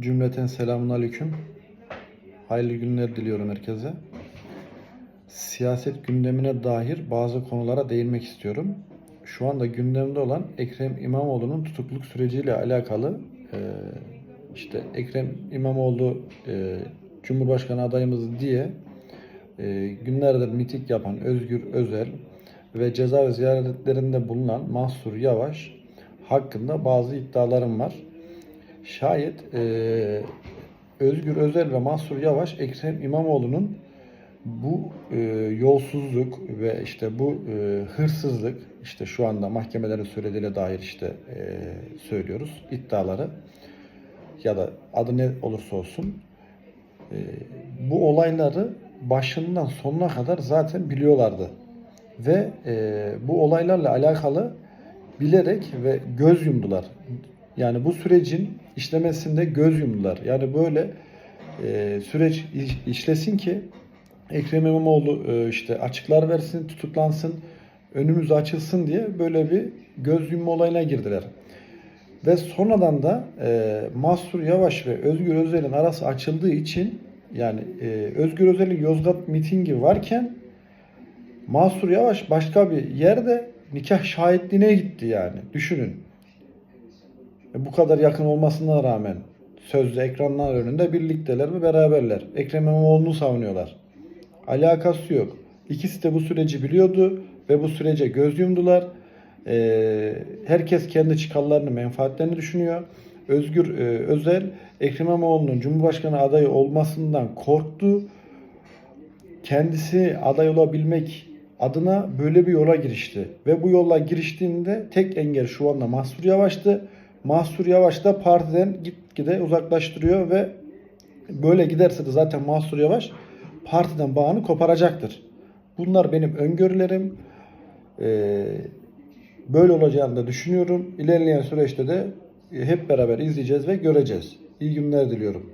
Cümleten selamun aleyküm. Hayırlı günler diliyorum herkese. Siyaset gündemine dair bazı konulara değinmek istiyorum. Şu anda gündemde olan Ekrem İmamoğlu'nun tutukluk süreciyle alakalı e, işte Ekrem İmamoğlu e, Cumhurbaşkanı adayımız diye e, günlerdir miting yapan Özgür Özel ve cezaevi ziyaretlerinde bulunan Mahsur Yavaş hakkında bazı iddialarım var. Şayet e, Özgür Özel ve Mahsur Yavaş Ekrem İmamoğlu'nun bu e, yolsuzluk ve işte bu e, hırsızlık işte şu anda mahkemelerin söylediğine dair işte e, söylüyoruz iddiaları ya da adı ne olursa olsun e, bu olayları başından sonuna kadar zaten biliyorlardı ve e, bu olaylarla alakalı bilerek ve göz yumdular. Yani bu sürecin işlemesinde göz yumdular. Yani böyle e, süreç iş- işlesin ki Ekrem İmamoğlu e, işte açıklar versin, tutuklansın, önümüz açılsın diye böyle bir göz yumma olayına girdiler. Ve sonradan da e, Mahsur Yavaş ve Özgür Özel'in arası açıldığı için yani e, Özgür Özel'in Yozgat mitingi varken Mahsur Yavaş başka bir yerde nikah şahitliğine gitti yani. Düşünün. E, Bu kadar yakın olmasına rağmen sözlü ekranlar önünde birlikteler ve beraberler. Ekrem İmamoğlu'nu savunuyorlar. Alakası yok. İkisi de bu süreci biliyordu ve bu sürece göz yumdular. E, herkes kendi çıkarlarını, menfaatlerini düşünüyor. Özgür e, Özel, Ekrem İmamoğlu'nun Cumhurbaşkanı adayı olmasından korktu kendisi aday olabilmek adına böyle bir yola girişti. Ve bu yola giriştiğinde tek engel şu anda Mahsur Yavaş'tı. Mahsur Yavaş da partiden gitgide uzaklaştırıyor ve böyle giderse de zaten Mahsur Yavaş partiden bağını koparacaktır. Bunlar benim öngörülerim. Ee, böyle olacağını da düşünüyorum. İlerleyen süreçte de hep beraber izleyeceğiz ve göreceğiz. İyi günler diliyorum.